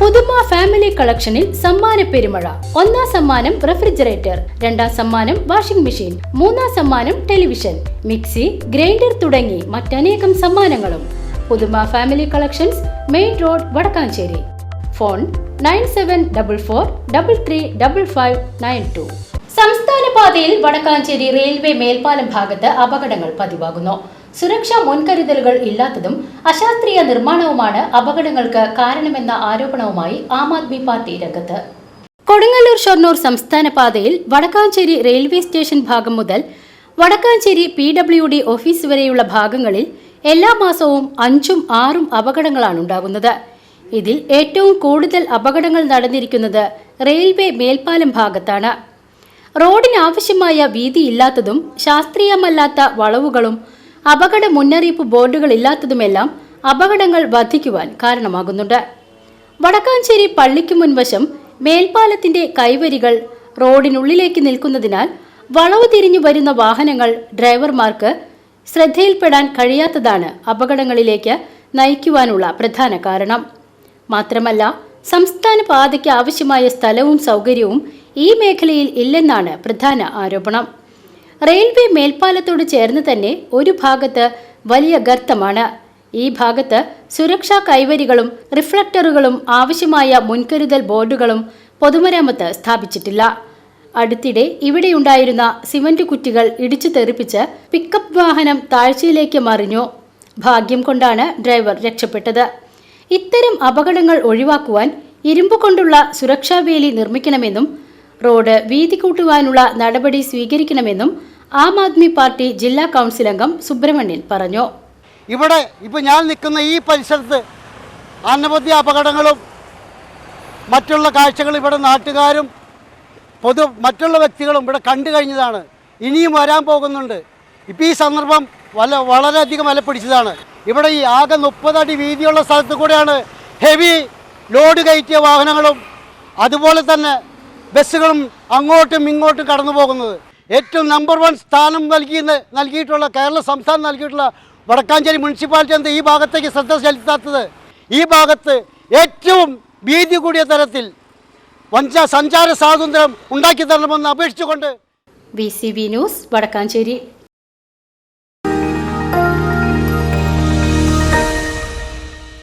പുതുമ ഫാമിലി കളക്ഷനിൽ സമ്മാന പെരുമഴ. ഒന്നാം സമ്മാനം റെഫ്രിജറേറ്റർ രണ്ടാം സമ്മാനം വാഷിംഗ് മെഷീൻ മൂന്നാം സമ്മാനം ടെലിവിഷൻ മിക്സി ഗ്രൈൻഡർ തുടങ്ങി മറ്റനേകം സമ്മാനങ്ങളും. Puthuma family collections main road Vadakkanchery. Phone nine seven double four double three double five nine two. സംസ്ഥാന പാതയിൽ വടക്കാഞ്ചേരി റെയിൽവേ മേൽപ്പാലം ഭാഗത്ത് അപകടങ്ങൾ പതിവാകുന്നു. സുരക്ഷാ മുൻകരുതലുകൾ ഇല്ലാത്തതും അശാസ്ത്രീയ നിർമ്മാണവുമാണ് അപകടങ്ങൾക്ക് കാരണമെന്ന ആരോപണവുമായി ആം ആദ്മി പാർട്ടി രംഗത്ത്. കൊടുങ്ങല്ലൂർ ഷൊർണൂർ സംസ്ഥാന പാതയിൽ വടക്കാഞ്ചേരി റെയിൽവേ സ്റ്റേഷൻ ഭാഗം മുതൽ Vadakkanchery P W D office വരെയുള്ള ഭാഗങ്ങളിൽ എല്ലാ മാസവും അഞ്ചും ആറും അപകടങ്ങളാണ് ഉണ്ടാകുന്നത്. ഇതിൽ ഏറ്റവും കൂടുതൽ അപകടങ്ങൾ നടന്നിരിക്കുന്നത് റെയിൽവേ മേൽപ്പാലം ഭാഗത്താണ്. റോഡിന് ആവശ്യമായ വീതിയില്ലാത്തതും ശാസ്ത്രീയമല്ലാത്ത വളവുകളും അപകട മുന്നറിയിപ്പ് ബോർഡുകൾ ഇല്ലാത്തതുമെല്ലാം അപകടങ്ങൾ വർദ്ധിക്കുവാൻ കാരണമാകുന്നുണ്ട്. വടക്കാഞ്ചേരി പള്ളിക്ക് മുൻവശം മേൽപ്പാലത്തിന്റെ കൈവരികൾ റോഡിനുള്ളിലേക്ക് നിൽക്കുന്നതിനാൽ വളവ് തിരിഞ്ഞു വരുന്ന വാഹനങ്ങൾ ഡ്രൈവർമാർക്ക് ശ്രദ്ധയിൽപ്പെടാൻ കഴിയാത്തതാണ് അപകടങ്ങളിലേക്ക് നയിക്കുവാനുള്ള പ്രധാന കാരണം. മാത്രമല്ല സംസ്ഥാന പാതയ്ക്ക് ആവശ്യമായ സ്ഥലവും സൗകര്യവും ഈ മേഖലയിൽ ഇല്ലെന്നാണ് പ്രധാന ആരോപണം. റെയിൽവേ മേൽപ്പാലത്തോട് ചേർന്ന് തന്നെ ഒരു ഭാഗത്ത് വലിയ ഗർത്തമാണ്. ഈ ഭാഗത്ത് സുരക്ഷാ കൈവരികളും റിഫ്ലക്ടറുകളും ആവശ്യമായ മുൻകരുതൽ ബോർഡുകളും പൊതുമരാമത്ത് സ്ഥാപിച്ചിട്ടില്ല. അടുത്തിടെ ഇവിടെയുണ്ടായിരുന്ന സിമന്റ് കുറ്റികൾ ഇടിച്ചു തെറിപ്പിച്ച് പിക്കപ്പ് വാഹനം താഴ്ചയിലേക്ക് മറിഞ്ഞു. ഭാഗ്യം കൊണ്ടാണ് ഡ്രൈവർ രക്ഷപ്പെട്ടത്. ഇത്തരം അപകടങ്ങൾ ഒഴിവാക്കുവാൻ ഇരുമ്പ് കൊണ്ടുള്ള സുരക്ഷാവേലി നിർമ്മിക്കണമെന്നും റോഡ് വീതി കൂട്ടുവാനുള്ള നടപടി സ്വീകരിക്കണമെന്നും ആം ആദ്മി പാർട്ടി ജില്ലാ കൗൺസിൽ അംഗം സുബ്രഹ്മണ്യൻ പറഞ്ഞു. ഇവിടെ ഇപ്പൊ ഞാൻ നിൽക്കുന്ന ഈ പരിസരത്ത് അനവധി അപകടങ്ങളും മറ്റുള്ള കാഴ്ചകൾ ഇവിടെ നാട്ടുകാരും പൊതു മറ്റുള്ള വ്യക്തികളും ഇവിടെ കണ്ടു കഴിഞ്ഞതാണ്. ഇനിയും വരാൻ പോകുന്നുണ്ട്. ഇപ്പം ഈ സന്ദർഭം വല വളരെയധികം വില പിടിച്ചതാണ് ഇവിടെ ഈ ആകെ മുപ്പതടി വീതിയുള്ള സ്ഥലത്ത് കൂടെയാണ് ഹെവി ലോഡ് കയറ്റിയ വാഹനങ്ങളും അതുപോലെ തന്നെ ബസ്സുകളും അങ്ങോട്ടും ഇങ്ങോട്ടും കടന്നു പോകുന്നത്. ഏറ്റവും നമ്പർ വൺ സ്ഥാനം നൽകി നൽകിയിട്ടുള്ള കേരള സംസ്ഥാനം നൽകിയിട്ടുള്ള വടക്കാഞ്ചേരി മുനിസിപ്പാലിറ്റി എന്താ ഈ ഭാഗത്തേക്ക് ശ്രദ്ധ ചെലുത്താത്തത്. ഈ ഭാഗത്ത് ഏറ്റവും ഭീതി കൂടിയ തരത്തിൽ വഞ്ച സഞ്ചാര സ്വാതന്ത്ര്യം ഉണ്ടാക്കി തരണമെന്ന് അപേക്ഷിച്ചുകൊണ്ട് B C B news Vadakkanchery.